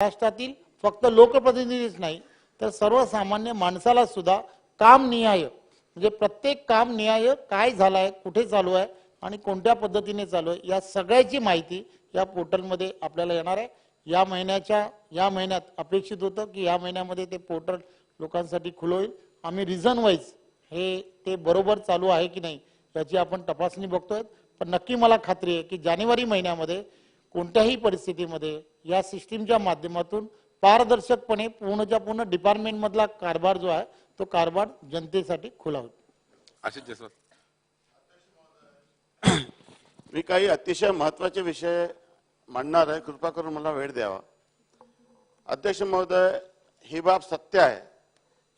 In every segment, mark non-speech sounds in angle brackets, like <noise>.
महाराष्ट्रातील फक्त लोकप्रतिनिधीच नाही तर सर्वसामान्य माणसाला सुद्धा काम निहाय म्हणजे प्रत्येक काम निहाय काय झालं आहे कुठे चालू आहे आणि कोणत्या पद्धतीने चालू आहे या सगळ्याची माहिती या पोर्टलमध्ये आपल्याला येणार आहे. या महिन्याच्या या महिन्यात अपेक्षित होतं की या महिन्यामध्ये ते पोर्टल लोकांसाठी खुलं होईल. आम्ही रिझन वाईज हे ते बरोबर चालू आहे की नाही याची आपण तपासणी बघतोय. पण नक्की मला खात्री आहे की जानेवारी महिन्यामध्ये कोणत्याही परिस्थितीमध्ये या सिस्टीमच्या माध्यमातून पारदर्शकपणे पूर्णच्या पूर्ण डिपार्टमेंट मधला कारभार जो आहे तो कारभार जनतेसाठी खुला आशिष जयस्वाल. <coughs> मी काही अतिशय महत्त्वाचे विषय मांडणार आहे. कृपा करून मला वेळ द्यावा. अध्यक्ष महोदय ही बाब सत्य आहे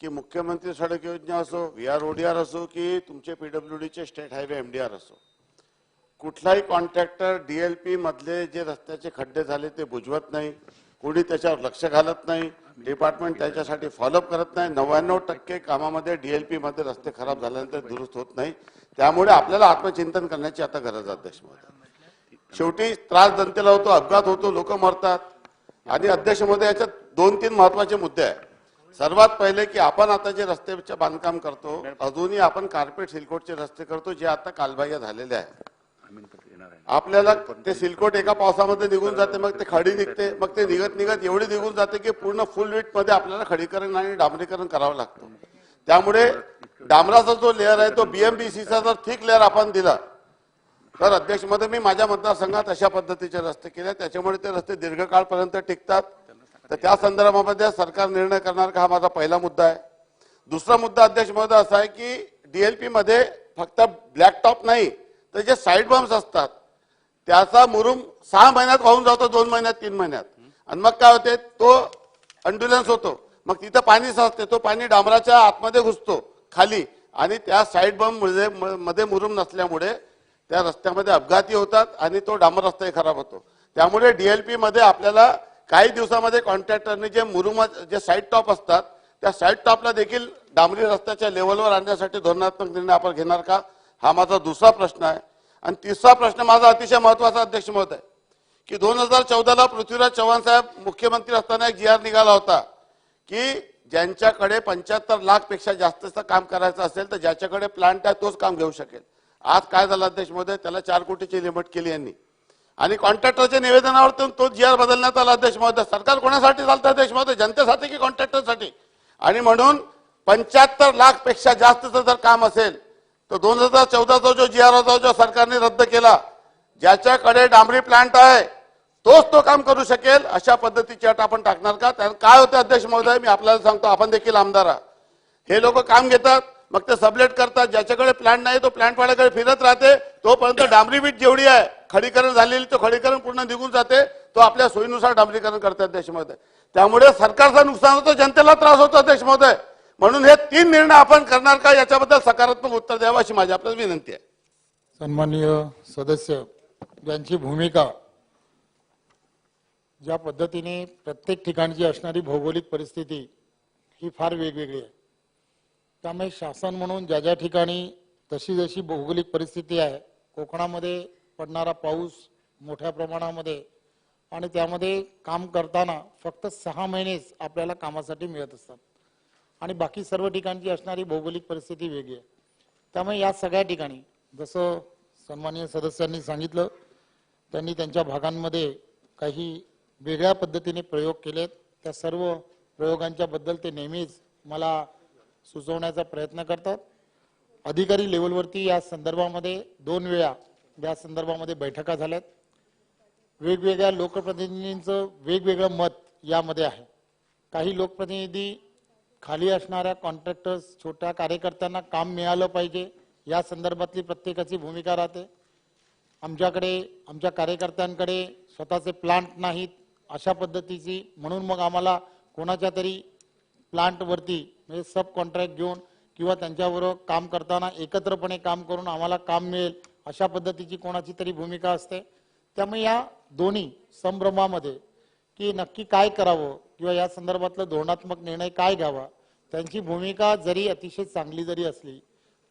की मुख्यमंत्री सडक योजना असो व्ही आर ओडीआर असो की तुमचे पीडब्ल्यूडीचे स्टेट हायवे एमडीआर असो. कुठलाही कॉन्ट्रॅक्टर डीएलपी मधले जे रस्त्याचे खड्डे झाले ते बुजवत नाही कोणी त्याच्यावर लक्ष घालत नाही डिपार्टमेंट त्याच्यासाठी फॉलोअप करत नाही. नव्याण्णव टक्के कामामध्ये डीएलपी मध्ये रस्ते खराब झाल्यानंतर दुरुस्त होत नाही. त्यामुळे आपल्याला आत्मचिंतन करण्याची आता गरज आहे अध्यक्ष महोदय. शेवटी त्रास जनतेला होतो अपघात होतो लोक मरतात. आणि अध्यक्ष महोदय याच्यात दोन तीन महत्त्वाचे मुद्दे आहेत. सर्वात पहिले की आपण आता जे रस्त्याचे बांधकाम करतो अजूनही आपण कार्पेट सिलकोटचे रस्ते करतो जे आता कालबाह्य झालेले आहे आपल्याला ते सिलकोट एका पावसामध्ये निघून जाते मग ते खडी निघते मग ते निघत निघत एवढी निघून जाते की पूर्ण फुल वीटमध्ये आपल्याला खडीकरण आणि डांबरीकरण करावं लागतं. त्यामुळे डांबराचा जो लेअर आहे तो बीएमबीसीचा जर थिक लेअर आपण दिला तर अध्यक्षमध्ये मी माझ्या मतदारसंघात अशा पद्धतीचे रस्ते केले त्याच्यामुळे ते रस्ते दीर्घकाळपर्यंत टिकतात. तर त्या संदर्भामध्ये सरकार निर्णय करणार का हा माझा पहिला मुद्दा आहे. दुसरा मुद्दा अध्यक्ष महोदय असा आहे की डीएलपी मध्ये फक्त ब्लॅक टॉप नाही तर जे साईड बम्स असतात त्याचा मुरुम सहा महिन्यात वाहून जातो दोन महिन्यात तीन महिन्यात. आणि मग काय होते तो अंडुलन्स होतो. मग तिथं पाणी साचते तो पाणी डांबराच्या आतमध्ये घुसतो खाली. आणि त्या साईड बममध्ये मुरुम नसल्यामुळे त्या रस्त्यामध्ये अपघाती होतात आणि तो डांबर रस्ताही खराब होतो. त्यामुळे डीएलपी मध्ये आपल्याला काही दिवसामध्ये कॉन्ट्रॅक्टरने जे मुरुम जे साईड टॉप असतात त्या साईड टॉपला देखील डांबरी रस्त्याच्या लेवलवर आणण्यासाठी धोरणात्मक निर्णय आपण घेणार का? हा माझा दुसरा प्रश्न आहे. आणि तिसरा प्रश्न माझा अतिशय महत्त्वाचा अध्यक्ष मत आहे की दोन हजार चौदाला पृथ्वीराज चव्हाण साहेब मुख्यमंत्री असताना एक जी आर निघाला होता की ज्यांच्याकडे पंच्याहत्तर लाखपेक्षा जास्तचं काम करायचं असेल तर ज्याच्याकडे प्लांट आहे तोच काम घेऊ शकेल. आज काय झालं अध्यक्ष महोदय त्याला चार कोटीची लिमिट केली यांनी. आणि कॉन्ट्रॅक्टरच्या निवेदनावर तो- तो जी आर बदलण्यात आला अध्यक्ष महोदय. सरकार कोणासाठी चालतं अध्यक्ष महोदय? जनतेसाठी की कॉन्ट्रॅक्टरसाठी आणि म्हणून पंच्याहत्तर लाखपेक्षा जास्तचं जर काम असेल तर दोन हजार चौदाचा जो जी आर होता जो सरकारने रद्द केला ज्याच्याकडे डांबरी प्लांट आहे तोच तो काम करू शकेल अशा पद्धतीची अट आपण टाकणार का? त्यानं काय होतं अध्यक्ष महोदय मी आपल्याला सांगतो आपण देखील आमदार आहात. हे लोक काम घेतात मग ते सबलेट करतात ज्याच्याकडे प्लांट नाही तो प्लांटवाल्याकडे फिरत राहते तोपर्यंत डांबरी बीट जेवढी आहे खडीकरण झालेली तो खडीकरण पूर्ण निघून जाते तो आपल्या सोयीनुसार डांबरीकरण करतात अध्यक्ष महोदय. त्यामुळे सरकारचं नुकसान होतं जनतेला त्रास होतो अध्यक्ष महोदय. म्हणून हे तीन निर्णय आपण करणार का याच्याबद्दल सकारात्मक उत्तर द्यावं अशी माझी आपल्याला विनंती आहे. सन्माननीय सदस्य ज्यांची भूमिका ज्या पद्धतीने प्रत्येक ठिकाणची असणारी भौगोलिक परिस्थिती ही फार वेगवेगळी आहे. त्यामुळे शासन म्हणून ज्या ज्या ठिकाणी तशी जशी भौगोलिक परिस्थिती आहे कोकणामध्ये पडणारा पाऊस मोठ्या प्रमाणामध्ये आणि त्यामध्ये काम करताना फक्त सहा महिनेच आपल्याला कामासाठी मिळत असतात. आणि बाकी सर्व ठिकाणची असणारी भौगोलिक परिस्थिती वेगळी आहे. त्यामुळे या सगळ्या ठिकाणी जसं सन्मान्य सदस्यांनी सांगितलं त्यांनी त्यांच्या भागांमध्ये काही वेगळ्या पद्धतीने प्रयोग केलेत. त्या सर्व प्रयोगांच्या बद्दल ते नेहमीच मला सुचवण्याचा प्रयत्न करतात. अधिकारी लेवलवरती या संदर्भामध्ये दोन वेळा या संदर्भामध्ये बैठका झाल्यात. वेगवेगळ्या लोकप्रतिनिधींचं वेगवेगळं मत यामध्ये आहे. काही लोकप्रतिनिधी खाली असणाऱ्या कॉन्ट्रॅक्टर्स छोट्या कार्यकर्त्यांना काम मिळालं पाहिजे. या संदर्भातली प्रत्येकाची भूमिका राहते. आमच्याकडे आमच्या कार्यकर्त्यांकडे स्वतःचे प्लांट नाहीत अशा पद्धतीची. म्हणून मग आम्हाला कोणाच्या तरी प्लांटवरती म्हणजे सब कॉन्ट्रॅक्ट घेऊन किंवा त्यांच्याबरोबर काम करताना एकत्रपणे काम करून आम्हाला काम मिळेल अशा पद्धतीची कोणाची तरी भूमिका असते. त्यामुळे या दोन्ही संभ्रमामध्ये की नक्की काय करावं किंवा या संदर्भातला धोरणात्मक निर्णय काय घ्यावा? त्यांची भूमिका जरी अतिशय चांगली जरी असली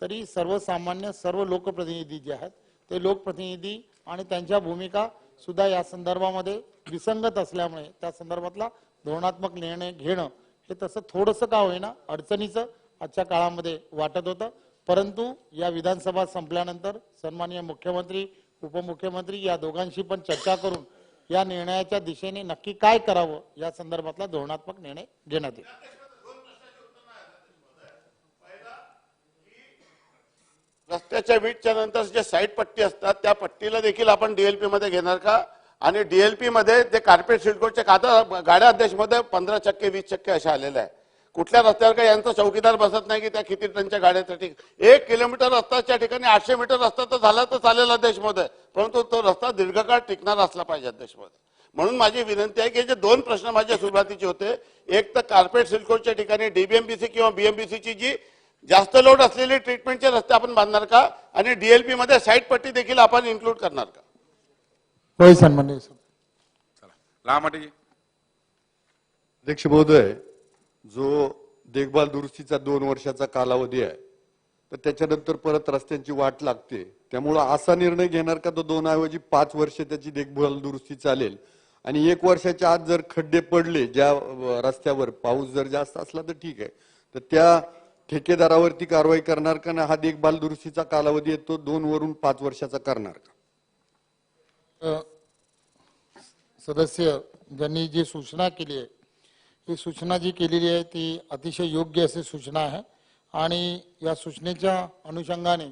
तरी सर्वसामान्य सर्व लोकप्रतिनिधी जे आहेत ते लोकप्रतिनिधी आणि त्यांच्या भूमिका सुद्धा या संदर्भामध्ये विसंगत असल्यामुळे त्या संदर्भातला धोरणात्मक निर्णय घेणं हे तसं थोडंसं का होईना अडचणीचं आजच्या काळामध्ये वाटत होतं. परंतु या विधानसभा संपल्यानंतर सन्माननीय मुख्यमंत्री उपमुख्यमंत्री या दोघांशी पण चर्चा करून या निर्णयाच्या दिशेने नक्की काय करावं या संदर्भातला धोरणात्मक निर्णय घेण्यात येईल. रस्त्याच्या वीटच्या नंतर जे साईड पट्टी असतात त्या पट्टीला देखील आपण डीएलपी मध्ये घेणार का? आणि डीएलपी मध्ये ते कार्पेट सिडकोटचे आता गाड्या अध्यक्षमध्ये पंधरा टक्के वीस टक्के अशा आलेल्या आहे कुठल्या रस्त्यावर काही यांचा चौकीदार बसत नाही की त्या किती टनच्या गाड्या ठीक? एक किलोमीटर रस्त्याच्या ठिकाणी आठशे मीटर रस्ता तर झाला तर चालेल अध्यक्षमध्ये परंतु तो रस्ता दीर्घकाळ टिकणार असला पाहिजे अध्यक्षमध्ये म्हणून माझी विनंती आहे की जे दोन प्रश्न माझ्या सुरुवातीचे होते एक तर कार्पेट सिल्कोटच्या ठिकाणी डीबीएमबीसी किंवा बीएमबीसीची जी जास्त लोड असलेली ट्रीटमेंटचे रस्ते आपण बांधणार का? आणि डीएलपी मध्ये साईड पट्टी देखील आपण इन्क्लूड करणार का? होय सन्माननीय सर. चला. लहामटी अध्यक्ष महोदय जो देखभाल दुरुस्तीचा दोन वर्षाचा कालावधी आहे तर त्याच्यानंतर परत रस्त्यांची वाट लागते. त्यामुळं असा निर्णय घेणार का तो दोन ऐवजी पाच वर्ष त्याची देखभाल दुरुस्ती चालेल? आणि एक वर्षाच्या आत जर खड्डे पडले ज्या रस्त्यावर पाऊस जर जास्त असला तर ठीक आहे. तर त्या ठेकेदारावरती कारवाई करणार का ना हा देखभाल दुरुस्तीचा कालावधी आहे तो दोन वरून पाच वर्षाचा करणार का? सदस्य ज्यांनी जी सूचना केली आहे ही सूचना जी केलेली आहे ती अतिशय योग्य अशी सूचना आहे. आणि या सूचनेच्या अनुषंगाने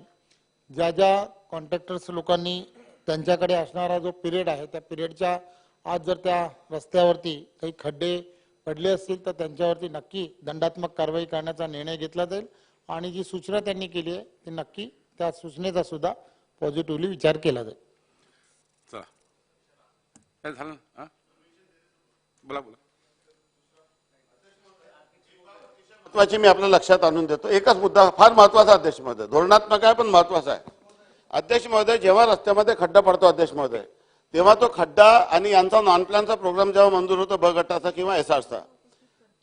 ज्या ज्या कॉन्ट्रॅक्टर्स लोकांनी त्यांच्याकडे असणारा जो पिरियड आहे त्या पिरियडच्या आज जर त्या रस्त्यावरती काही खड्डे पडले असतील तर त्यांच्यावरती नक्की दंडात्मक कारवाई करण्याचा निर्णय घेतला जाईल. आणि जी सूचना त्यांनी केली आहे ती नक्की त्या सूचनेचा सुद्धा पॉझिटिव्हली विचार केला जाईल. चला. काय झालं बोला बोला. महत्वाची मी आपल्या लक्षात आणून देतो. एकच मुद्दा फार महत्त्वाचा अध्यक्ष महोदय. धोरणात्मक आहे पण महत्त्वाचा आहे. अध्यक्ष महोदय जेव्हा रस्त्यामध्ये खड्डा पडतो अध्यक्ष महोदय तेव्हा तो खड्डा आणि यांचा नॉन प्लॅनचा प्रोग्राम जेव्हा मंजूर होतो ब गटाचा किंवा एस आरचा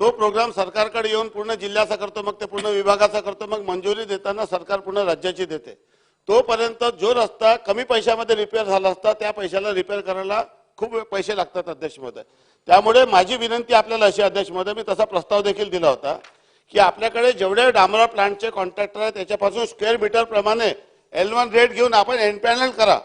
तो प्रोग्राम सरकारकडे येऊन पूर्ण जिल्ह्याचा करतो मग ते पूर्ण विभागाचा करतो मग मंजुरी देताना सरकार पूर्ण राज्याची देते. तोपर्यंत जो रस्ता कमी पैशामध्ये रिपेअर झाला असता त्या पैशाला रिपेअर करायला खूप पैसे लागतात अध्यक्ष महोदय. त्यामुळे माझी विनंती आपल्याला अशी अध्यक्ष महोदय मी तसा प्रस्ताव देखील दिला होता. की आपल्याकडे जेवढे डांबरा प्लांटचे कॉन्ट्रॅक्टर आहेत त्याच्यापासून स्क्वेअर मीटर प्रमाणे एल वन रेट घेऊन आपण एन पॅनल करा.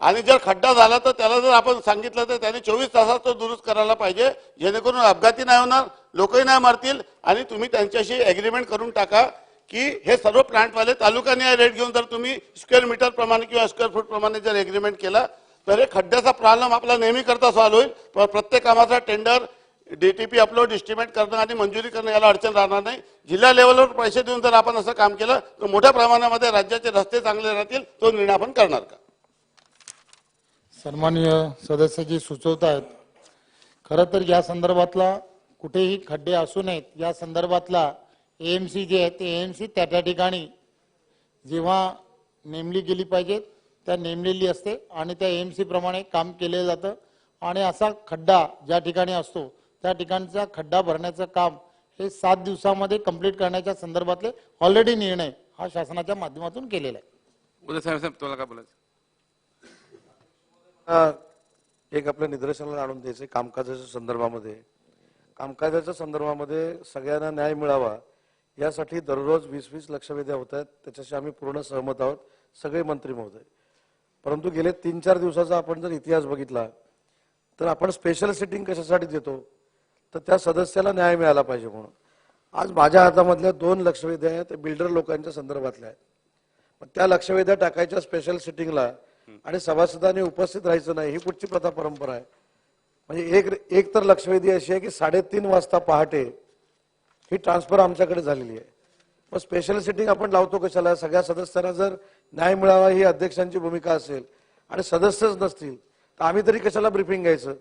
आणि जर खड्डा झाला तर त्याला जर आपण सांगितलं तर त्याने चोवीस तासात तो दुरुस्त करायला पाहिजे जेणेकरून अपघाती नाही होणार लोकही नाही मारतील आणि तुम्ही त्यांच्याशी अग्रीमेंट करून टाका की हे सर्व प्लांटवाले तालुकाने रेट घेऊन जर तुम्ही स्क्वेअर मीटर प्रमाणे किंवा स्क्वेअर फूट प्रमाणे जर ॲग्रीमेंट केला तर हे खड्ड्याचा प्रॉब्लेम आपला नेहमी करता सॉल्व्ह होईल. पण प्रत्येक कामाचा टेंडर डीटीपी अपलोड इस्टिमेट करणं आणि मंजुरी करणं याला अडचण राहणार नाही. जिल्हा लेवलवर पैसे देऊन जर आपण असं काम केलं तर मोठ्या प्रमाणामध्ये राज्याचे रस्ते चांगले राहतील तो निर्णय आपण करणार का? सन्माननीय सदस्य जी सुचवत आहेत. खरं तर या संदर्भातला कुठेही खड्डे असू नयेत. या संदर्भातला एएमसी जे आहे ते एएमसी त्या त्या ठिकाणी जेव्हा नेमली गेली पाहिजेत त्या नेमलेली असते आणि त्या एएमसी प्रमाणे काम केले जातं. आणि असा खड्डा ज्या ठिकाणी असतो त्या ठिकाणचा खड्डा भरण्याचं काम हे सात दिवसामध्ये कंप्लीट करण्याच्या संदर्भातले ऑलरेडी निर्णय हा शासनाच्या माध्यमातून केलेला आहे. उद्या साहेब साहेब तुला काय बोलायचं? एक आपल्या निदर्शनाला आणून द्यायचं कामकाजाच्या संदर्भामध्ये. कामकाजाच्या संदर्भामध्ये सगळ्यांना न्याय मिळावा यासाठी दररोज वीस वीस लक्षवेध्या होत आहेत. त्याच्याशी आम्ही पूर्ण सहमत आहोत. सगळे मंत्री महोदय. परंतु गेले तीन चार दिवसाचा आपण जर इतिहास बघितला तर आपण स्पेशल सिटिंग कशासाठी देतो? तर त्या सदस्याला न्याय मिळाला पाहिजे म्हणून. आज माझ्या हातामधल्या दोन लक्षवेध्या आहेत त्या बिल्डर लोकांच्या संदर्भातल्या आहेत. त्या लक्षवेध्या टाकायच्या स्पेशल सिटिंगला आणि सभासदांनी उपस्थित राहायचं नाही ही कुठची प्रथा परंपरा आहे. म्हणजे एक एक तर लक्षवेधी अशी आहे की साडेतीन वाजता पहाटे ही ट्रान्सफर आमच्याकडे झालेली आहे. मग स्पेशल सिटिंग आपण लावतो कशाला? सगळ्या सदस्यांना जर न्याय मिळावा ही अध्यक्षांची भूमिका असेल आणि सदस्यच नसतील तर आम्ही तरी कशाला ब्रिफिंग घ्यायचं?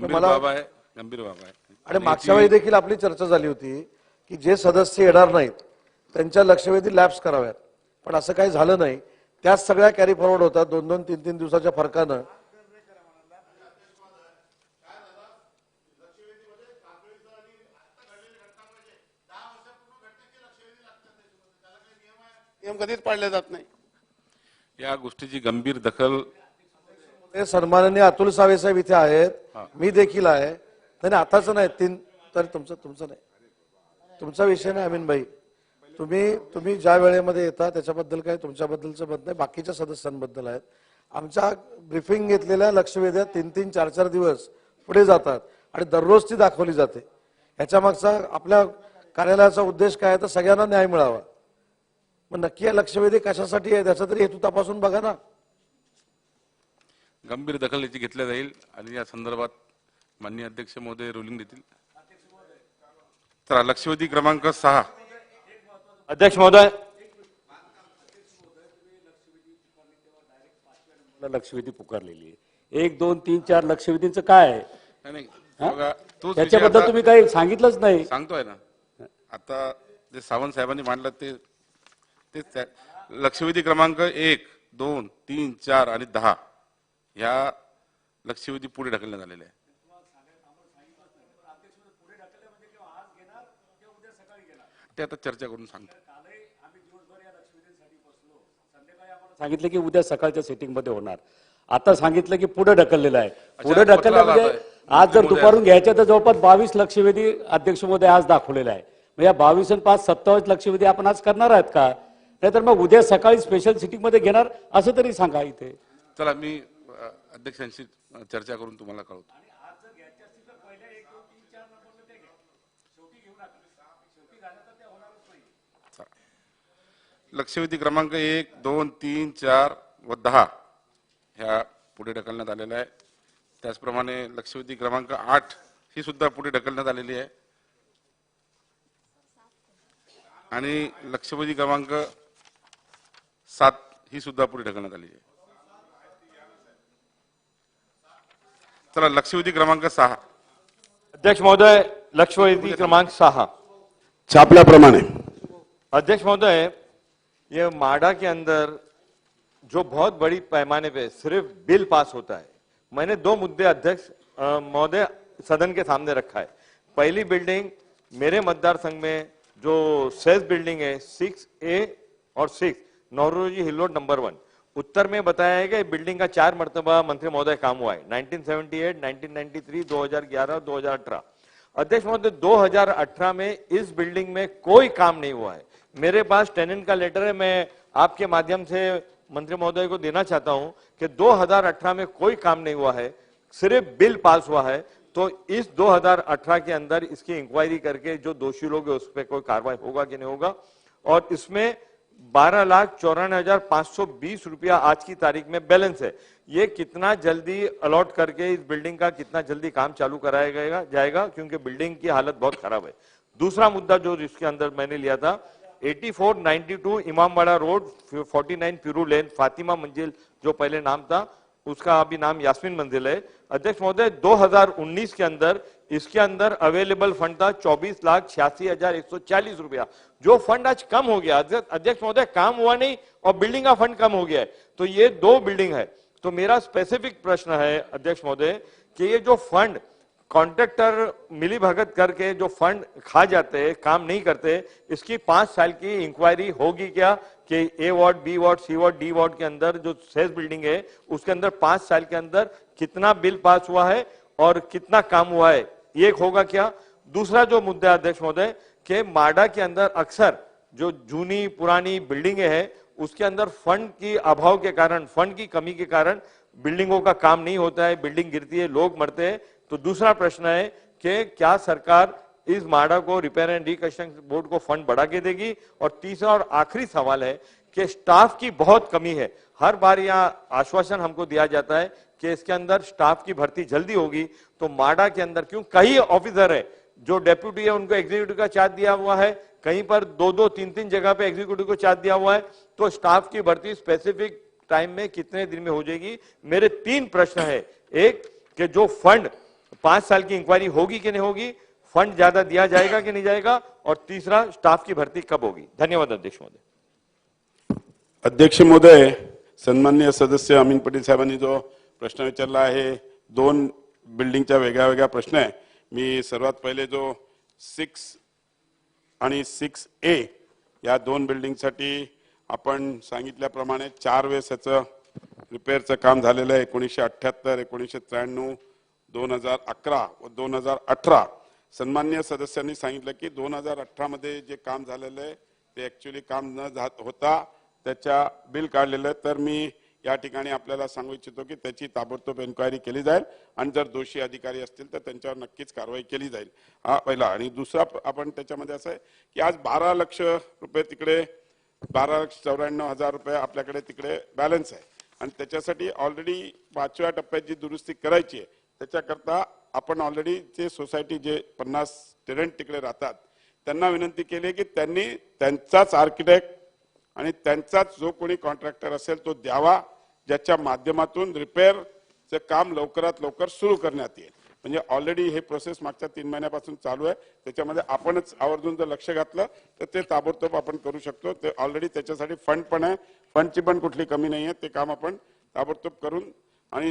गंभीर मला- बाब आहे गंभीर बाब आहे. आणि मागच्या वेळी देखील आपली चर्चा झाली होती की जे सदस्य येणार नाहीत त्यांच्या लक्षवेधी लॅप्स कराव्यात. पण असं काही झालं नाही. त्याच सगळ्या कॅरी फॉरवर्ड होतात. दोन दोन तीन तीन दिवसाच्या फरकानं. नियम कधीच पाळले जात नाही. या गोष्टीची गंभीर दखल सन्माननीय अतुल सावे साहेब इथे आहेत. मी देखील आहे. त्याने आताच नाही तीन तर तुमचं तुमचं नाही. तुमचा विषय नाही अमीन भाई तुम्ही तुम्ही ज्या वेळेमध्ये येता त्याच्याबद्दल काय तुमच्याबद्दलचं मत नाही. बाकीच्या सदस्यांबद्दल आहेत. आमच्या ब्रिफिंग घेतलेल्या लक्षवेध्या तीन तीन चार चार दिवस पुढे जातात आणि दररोज ती दाखवली जाते. ह्याच्या मागचा आपल्या कार्यालयाचा उद्देश काय आहे तर सगळ्यांना न्याय मिळावा. मग नक्की या लक्षवेधी कशासाठी आहे त्याचा तरी हेतू तपासून बघा ना. गंभीर दखल याची घेतल्या जाईल. आणि या संदर्भात माननीय अध्यक्ष महोदय रुलिंग देतील. चला लक्षवेधी क्रमांक सहा. अध्यक्ष महोदय. लक्षवेधी पुकारलेली आहे. एक दोन तीन चार लक्षवेधींचं काय आहे? त्याच्याबद्दल तुम्ही काही सांगितलंच नाही. सांगतोय ना. आता जे सावंत साहेबांनी मांडलं ते तेच लक्षवेधी क्रमांक एक दोन तीन चार आणि दहा. ह्या लक्षवेधी पुढे ढकलण्यात आलेले आहे. ते आता चर्चा करून सांगतो सांगितलं की उद्या सकाळच्या सेटिंगमध्ये होणार. आता सांगितलं की पुढे ढकललेलं आहे. पुढे ढकललं म्हणजे. आज जर दुपारून घ्यायच्या तर जवळपास बावीस लक्षवेधी अध्यक्षमध्ये आज दाखवलेला आहे. मग या बावीस आणि पाच सत्तावीस लक्षवेधी आपण आज करणार आहेत का? नाहीतर मग उद्या सकाळी स्पेशल सिटिंगमध्ये घेणार? असं तरी सांगा इथे. चला मी अध्यक्षांशी चर्चा करून तुम्हाला कळवतो. लक्षवेधी क्रमांक एक दोन तीन चार व दहा ह्या पुढे ढकलण्यात आलेल्या आहे. त्याचप्रमाणे लक्षवेधी क्रमांक आठ ही सुद्धा पुढे ढकलण्यात आलेली आहे. आणि लक्षवेधी क्रमांक सात ही सुद्धा पुढे ढकलण्यात आलेली आहे. चला लक्षवेधी क्रमांक सहा। अध्यक्ष महोदय लक्षवेधी क्रमांक सहा। छापल्याप्रमाणे अध्यक्ष महोदय ये माडा के अंदर जो बहुत बड़ी पैमाने पे सिर्फ़ बिल पास होता है मैंने दो मुद्दे अध्यक्ष महोदय सदन के सामने रखा है। पहली बिल्डिंग मेरे मतदार संघ में जो सेल्स बिल्डिंग है सिक्स ए और six Naoroji hill road number one. उत्तर में बताया है कि बिल्डिंग का चार मरतबा मंत्री महोदय काम हुआ है। 1978, 1993, 2011, 2018 अध्यक्ष महोदय 2018 में इस बिल्डिंग में कोई काम नहीं हुआ है। मेरे पास टेनेंट का लेटर है मैं आपके माध्यम से मंत्री महोदय को देना चाहता हूँ कि 2018 में कोई काम नहीं हुआ है सिर्फ़ बिल पास हुआ है तो इस 2018 के अंदर इसकी इंक्वायरी करके जो दोषी लोग उस पर कोई कार्रवाई होगा कि नहीं होगा? और इसमें बारह लाख चौरानवे हज़ार पाँच सौ बीस रुपया आज की तारीख में बैलेंस है। ये कितना जल्दी अलॉट करके इस बिल्डिंग का कितना जल्दी काम चालू कराया जाएगा जाएगा, क्योंकि बिल्डिंग की हालत बहुत खराब है। दूसरा मुद्दा जो इसके अंदर मैंने लिया था 8492 इमामवाड़ा रोड 49 पिरू लेन, फातिमा मंजिल जो पहले नाम था उसका अभी नाम यास्मीन मंजिल है। अध्यक्ष महोदय 2019 के अंदर इसके अंदर अवेलेबल फंड था चौबीस लाख छियासी हज़ार एक सौ चालीस रुपया। जो फंड आज कम हो गया, अध्यक्ष महोदय, काम हुआ नहीं और बिल्डिंग का फंड कम हो गया है। तो ये दो बिल्डिंग है। तो मेरा स्पेसिफिक प्रश्न है, अध्यक्ष महोदय, कि ये जो फंड कॉन्ट्रैक्टर मिली भगत करके जो फंड खा जाते हैं काम नहीं करते, इसकी पाँच साल की इंक्वायरी होगी क्या कि A ward B ward C ward D ward के अंदर जो सेल्स बिल्डिंग है, उसके अंदर पाँच साल के अंदर कितना बिल पास हुआ है और कितना काम हुआ है एक होगा क्या? दूसरा जो मुद्दा अध्यक्ष महोदय, के माडा के अंदर अक्सर जो जूनी पुरानी बिल्डिंगें है, उसके अंदर फंड की अभाव के कारण फंड की कमी के कारण बिल्डिंगों का काम नहीं होता है बिल्डिंग गिरती है, लोग मरते हैं तो दूसरा प्रश्न है कि क्या सरकार इस माडा को रिपेयर एंड रिकंस्ट्रक्शन बोर्ड को फंड बढ़ा के देगी? और तीसरा और आखिरी सवाल है कि स्टाफ की बहुत कमी है। हर बार यहाँ आश्वासन हमको दिया जाता है कि इसके अंदर स्टाफ की भर्ती जल्दी होगी। तो माडा के अंदर क्यों? कई ऑफिसर है जो डेप्यूटी है, उनको एग्जीक्यूटिव का चार्ज दिया हुआ है। कहीं पर दो दो तीन तीन जगह पे एग्जीक्यूटिव को चार्ज दिया हुआ है। तो स्टाफ की भर्ती स्पेसिफिक टाइम में कितने दिन में हो जाएगी? मेरे तीन प्रश्न है। एक, कि जो फंड पांच साल की इंक्वायरी होगी कि नहीं होगी फंड ज्यादा दिया जाएगा कि नहीं जाएगा और तीसरा स्टाफ की भर्ती कब होगी? धन्यवाद अध्यक्ष महोदय। अध्यक्ष महोदय सन्मान्य सदस्य अमीन पटेल साहेबांनी जो प्रश्न विचारला आहे दोन बिल्डिंगच्या वेगळ्या वेगळा प्रश्न आहे. मी सर्वात पहिले जो सिक्स आणि सिक्स ए या दोन बिल्डिंगसाठी आपण सांगितल्याप्रमाणे चार वेळेस याचं रिपेअरचं काम झालेलं आहे. एकोणीसशे अठ्ठ्याहत्तर एकोणीसशे त्र्याण्णव दोन हजार अकरा व दोन हजार अठरा सन्मान्य सदस्यांनी सांगितलं की दोन हजार अठरा मध्ये जे काम झालेलं आहे ते ऍक्च्युली काम न जात होता त्याच्या बिल काढलेलं आहे. तर मी या ठिकाणी आपल्याला सांगू इच्छितो की त्याची ताबडतोब एन्क्वायरी केली जाईल आणि जर दोषी अधिकारी असतील तर त्यांच्यावर नक्कीच कारवाई केली जाईल. हा पहिला. आणि दुसरा आपण त्याच्यामध्ये असं आहे की आज बारा लक्ष रुपये तिकडे बारा लक्ष चौऱ्याण्णव हजार रुपये आपल्याकडे तिकडे बॅलन्स आहे. आणि त्याच्यासाठी ऑलरेडी पाचव्या टप्प्यात जी दुरुस्ती करायची आहे त्याच्याकरता आपण ऑलरेडी जे सोसायटी जे पन्नास टेरंट तिकडे राहतात त्यांना विनंती केली आहे की त्यांनी त्यांचाच आर्किटेक्ट आणि त्यांचाच जो कोणी कॉन्ट्रॅक्टर असेल तो द्यावा ज्याच्या माध्यमातून रिपेअरचं काम लवकरात लवकर सुरू करण्यात येईल. म्हणजे ऑलरेडी हे प्रोसेस मागच्या तीन महिन्यापासून चालू आहे. त्याच्यामध्ये आपणच आवर्जून जर लक्ष घातलं तर ते ताबडतोब आपण करू शकतो. ते ऑलरेडी त्याच्यासाठी फंड पण आहे. फंडची पण कुठली कमी नाही आहे ते काम आपण ताबडतोब करून आणि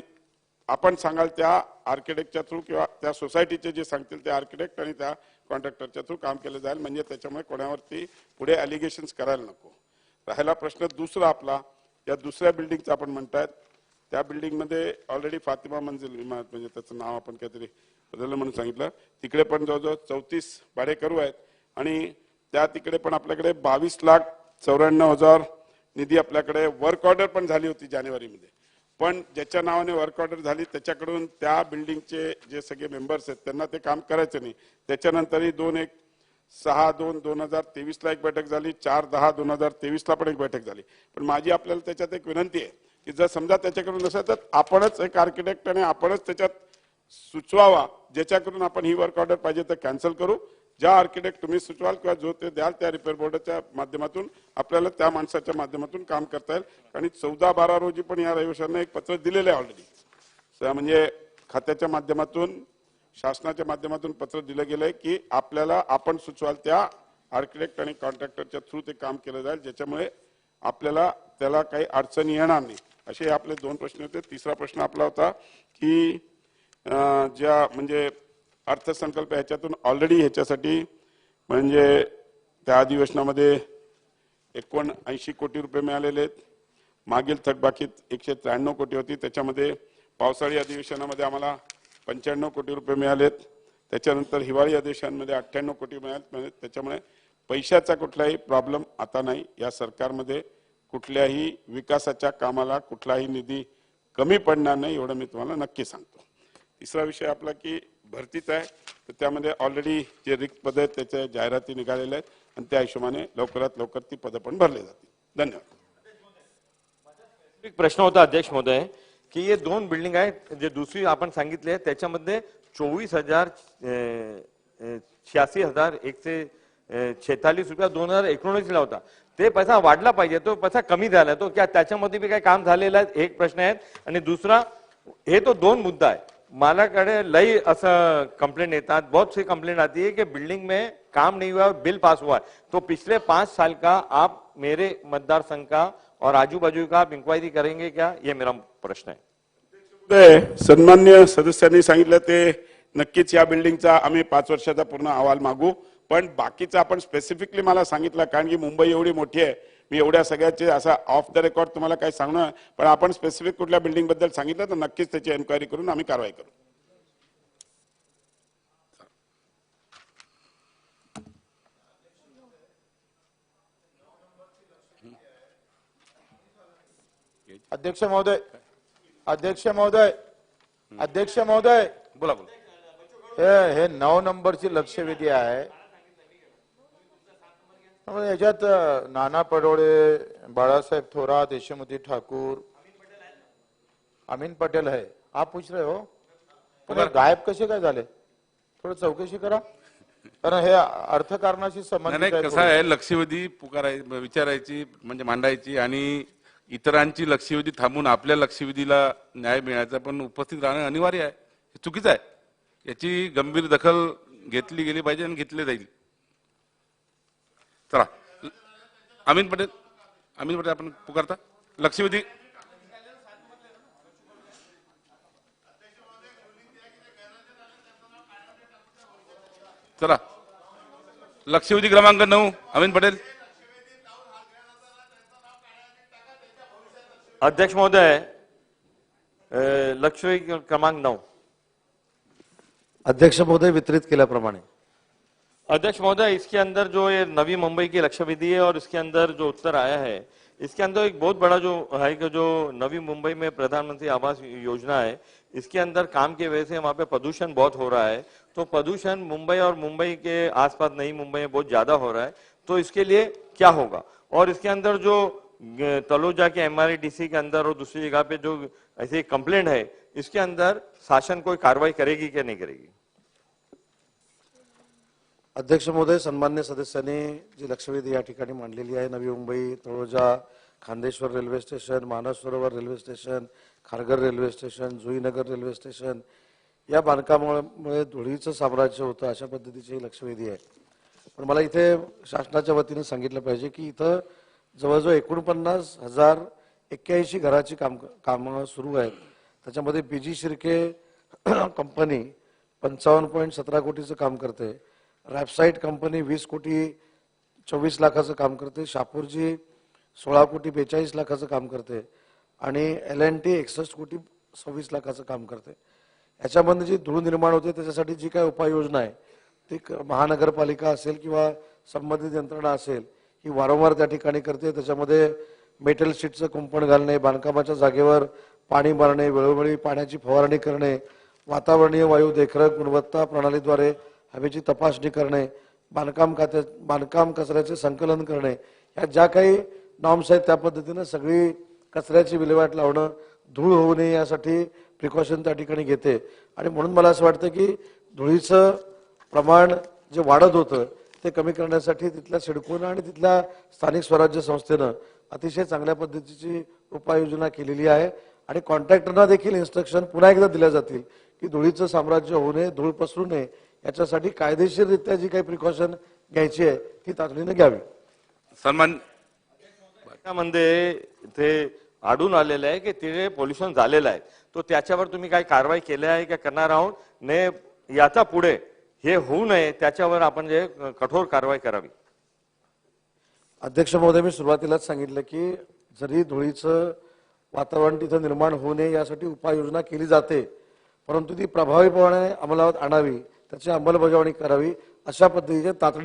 आपण सांगाल त्या आर्किटेक्टच्या थ्रू किंवा त्या सोसायटीचे जे सांगतील ते आर्किटेक्ट आणि त्या कॉन्ट्रॅक्टरच्या थ्रू काम केलं जाईल. म्हणजे त्याच्यामुळे कोणावरती पुढे अलिगेशन्स करायला नको. राहिला प्रश्न दुसरा आपला. या दुसऱ्या बिल्डिंगचा आपण म्हणतायत. त्या बिल्डिंगमध्ये ऑलरेडी फातिमा मंजिल इमारत म्हणजे त्याचं नाव आपण काहीतरी बदललं म्हणून सांगितलं. तिकडे पण जवळजवळ चौतीस भाडेकरू आहेत. आणि त्या तिकडे पण आपल्याकडे बावीस लाख चौऱ्याण्णव हजार निधी आपल्याकडे वर्क ऑर्डर पण झाली होती जानेवारीमध्ये. पण ज्याच्या नावाने वर्क ऑर्डर झाली त्याच्याकडून त्या बिल्डिंगचे जे सगळे मेंबर्स आहेत त्यांना ते काम करायचं नाही. त्याच्यानंतरही दोन एक सहा दोन दोन हजार तेवीसला एक बैठक झाली चार दहा दोन हजार तेवीसला पण एक बैठक झाली. पण माझी आपल्याला त्याच्यात एक विनंती आहे की जर समजा त्याच्याकडून नसेल तर आपणच एक आर्किटेक्ट आणि आपणच त्याच्यात सुचवावा ज्याच्याकडून आपण ही वर्क ऑर्डर पाहिजे तर कॅन्सल करू. ज्या आर्किटेक्ट तुम्ही सुचवाल किंवा जो ते द्याल त्या रिपेअर बोर्डाच्या माध्यमातून आपल्याला त्या माणसाच्या माध्यमातून काम करता येईल. आणि चौदा बारा रोजी पण या रहिवाशांना एक पत्र दिलेलं आहे ऑलरेडी म्हणजे खात्याच्या माध्यमातून शासनाच्या माध्यमातून पत्र दिलं गेलंय की आपल्याला आपण सुचवाल त्या आर्किटेक्ट आणि कॉन्ट्रॅक्टरच्या थ्रू ते काम केलं जाईल ज्याच्यामुळे आपल्याला त्याला काही अडचणी येणार नाही. असे आपले दोन प्रश्न होते. तिसरा प्रश्न आपला होता की ज्या म्हणजे अर्थसंकल्प ह्याच्यातून ऑलरेडी ह्याच्यासाठी म्हणजे त्या अधिवेशनामध्ये एकोणऐंशी कोटी रुपये मिळालेले आहेत. मागील थकबाकीत एकशे त्र्याण्णव कोटी होती. त्याच्यामध्ये पावसाळी अधिवेशनामध्ये आम्हाला पंच्याण्णव कोटी रुपये मिळालेत. त्याच्यानंतर हिवाळी अधिवेशनामध्ये अठ्ठ्याण्णव कोटी मिळाले म्हणजे त्याच्यामुळे पैशाचा कुठलाही प्रॉब्लेम आता नाही. या सरकारमध्ये कुठल्याही विकासाच्या कामाला कुठलाही निधी कमी पडणार नाही एवढं मी तुम्हाला नक्की सांगतो. तिसरा विषय आपला की भरतीच आहे. तर त्यामध्ये ऑलरेडी जे रिक्त पद आहेत त्याच्या जाहिराती निघालेल्या आहेत आणि त्या हिशोबाने लवकरात लवकर ती पदं पण भरली जातील. धन्यवाद. एक प्रश्न होता अध्यक्ष महोदय की हे दोन बिल्डिंग आहेत जे दुसरी आपण सांगितली आहे त्याच्यामध्ये चोवीस हजार शहासी हजार एकशे छेतालीस रुपया दोन हजार एकोणीसला होता. ते पैसा वाढला पाहिजे तो पैसा कमी झाला तो क्या त्याच्यामध्ये बी काही काम झालेलं आहे एक प्रश्न आहे. आणि दुसरा हे तो दोन मुद्दा आहे. माझ्याकडे लई असं कंप्लेंट येतात. बहुत सी कंप्लेंट आती है कि बिल्डिंग में काम नहीं हुआ बिल पास हुआ तो पिछले पांच साल का आप मेरे मतदार संघ का और आजू बाजू का आप इंक्वायरी करेंगे क्या? ये मेरा प्रश्न है। ते सन्मान्य सदस्यांनी सांगितलं ते नक्कीच या बिल्डिंगचा आम्ही पाच वर्षाचा पूर्ण अहवाल मागू. पण बाकीचा आपण स्पेसिफिकली मला सांगितलं कारण की मुंबई एवढी मोठी आहे. मी एवढ्या सगळ्याचे असा ऑफ द रेकॉर्ड तुम्हाला काही सांगणार पण आपण स्पेसिफिक कुठल्या बिल्डिंगबद्दल सांगितलं तर नक्कीच त्याची एन्क्वायरी करून आम्ही कारवाई करू. अध्यक्ष महोदय अध्यक्ष महोदय अध्यक्ष महोदय. बोला बोला. हे हे नऊ नंबरची लक्षवेधी आहे. त्यामुळे याच्यात नाना पडोळे बाळासाहेब थोरात यशोमती ठाकूर अमीन पटेल है आप पूछ रहे हो? पण हे गायब कसे काय झाले? थोडं चौकशी करा. कारण हे अर्थकारणाशी नाही संबंधित नाही आहे कसं. आहे लक्षवेधी पुकाराय विचारायची म्हणजे मांडायची आणि इतरांची लक्षवेधी थांबून आपल्या लक्षवेधीला न्याय मिळायचा पण उपस्थित राहणं अनिवार्य आहे. हे चुकीचं आहे. याची गंभीर दखल घेतली गेली पाहिजे आणि घेतली जाईल. चला. अमिन पटेल अमिन पटेल आपण पुकारता. लक्षवेधी. चला. लक्षवेधी क्रमांक नऊ अमिन पटेल. अध्यक्ष महोदय अ, लक्षवेधी क्रमांक नौ अध्यक्ष महोदय वितरित केल्याप्रमाणे. अध्यक्ष महोदय, इसके अंदर जो ये नवी मुंबई की लक्ष्य विधि है और इसके अंदर जो उत्तर आया है, इसके अंदर एक बहुत बड़ा जो है कि जो नवी मुंबई में प्रधानमंत्री आवास योजना है, इसके अंदर काम की वजह से वहाँ पे प्रदूषण बहुत हो रहा है। तो प्रदूषण मुंबई और मुंबई के आसपास नई मुंबई में बहुत ज़्यादा हो रहा है तो इसके लिए क्या होगा? और इसके अंदर जो तलोजा के एमआरडीसी के अंदर और दूसरी जगह पे जो ऐसी कंप्लेंट है, इसके अंदर शासन कोई कार्रवाई करेगी क्या नहीं करेगी? अध्यक्ष महोदय सन्मान्य सदस्यांनी जी लक्षवेधी या ठिकाणी मांडलेली आहे Navi Mumbai Taloja Khandeshwar railway station Manas Sarovar railway station Kharghar railway station Juinagar railway station या बांधकामामुळे धुळीचं साम्राज्य होतं अशा पद्धतीची ही लक्षवेधी आहे. पण मला इथे शासनाच्या वतीने सांगितलं पाहिजे की इथं जवळजवळ एकोणपन्नास हजार एक्क्याऐंशी घराची काम कामं सुरू आहेत. त्याच्यामध्ये पी जी शिर्के <clears throat> कंपनी पंचावन्न पॉईंट सतरा कोटीचं काम करते. रॅपसाईट कंपनी वीस कोटी चोवीस लाखाचं काम करते. शापूरजी सोळा कोटी बेचाळीस लाखाचं काम करते. आणि एल एन टी एकसष्ट कोटी सव्वीस लाखाचं काम करते. याच्यामध्ये जी धूळ निर्माण होते त्याच्यासाठी जी काय उपाययोजना आहे ती क- महानगरपालिका असेल किंवा संबंधित यंत्रणा असेल ही वारंवार त्या ठिकाणी करते. त्याच्यामध्ये मेटल शीटचं कुंपण घालणे बांधकामाच्या जागेवर पाणी मारणे वेळोवेळी पाण्याची फवारणी करणे वातावरणीय वायू देखरेख गुणवत्ता प्रणालीद्वारे हवेची तपासणी करणे बांधकाम खात्या बांधकाम कचऱ्याचे संकलन करणे या ज्या काही नॉर्म्स आहेत त्या पद्धतीनं सगळी कचऱ्याची विल्हेवाट लावणं धूळ होऊ नये यासाठी प्रिकॉशन त्या ठिकाणी घेते. आणि म्हणून मला असं वाटतं की धुळीचं प्रमाण जे वाढत होतं ते कमी करण्यासाठी तिथल्या सिडकोनं आणि तिथल्या स्थानिक स्वराज्य संस्थेनं अतिशय चांगल्या पद्धतीची उपाययोजना केलेली आहे. आणि कॉन्ट्रॅक्टरना देखील इन्स्ट्रक्शन पुन्हा एकदा दिल्या जातील की धुळीचं साम्राज्य होऊ नये धूळ पसरू नये याच्यासाठी कायदेशीररित्या जी काही प्रिकॉशन घ्यायची आहे ती तातडीनं घ्यावी. सन्मानमध्ये ते आढळून आलेलं आहे की तिथे पोल्युशन झालेलं आहे. तो त्याच्यावर तुम्ही काही कारवाई केली आहे का करणार आहोत? ने याचा पुढे हे होऊ नये त्याच्यावर आपण जे कठोर कारवाई करावी. अध्यक्ष महोदय मी सुरुवातीलाच सांगितलं की जरी धुळीचं वातावरण तिथं निर्माण होऊ नये यासाठी उपाययोजना केली जाते परंतु ती प्रभावीपणे अंमलात आणावी. त्याची अंमलबजावणी करावी अशा पद्धतीचे तातडीचे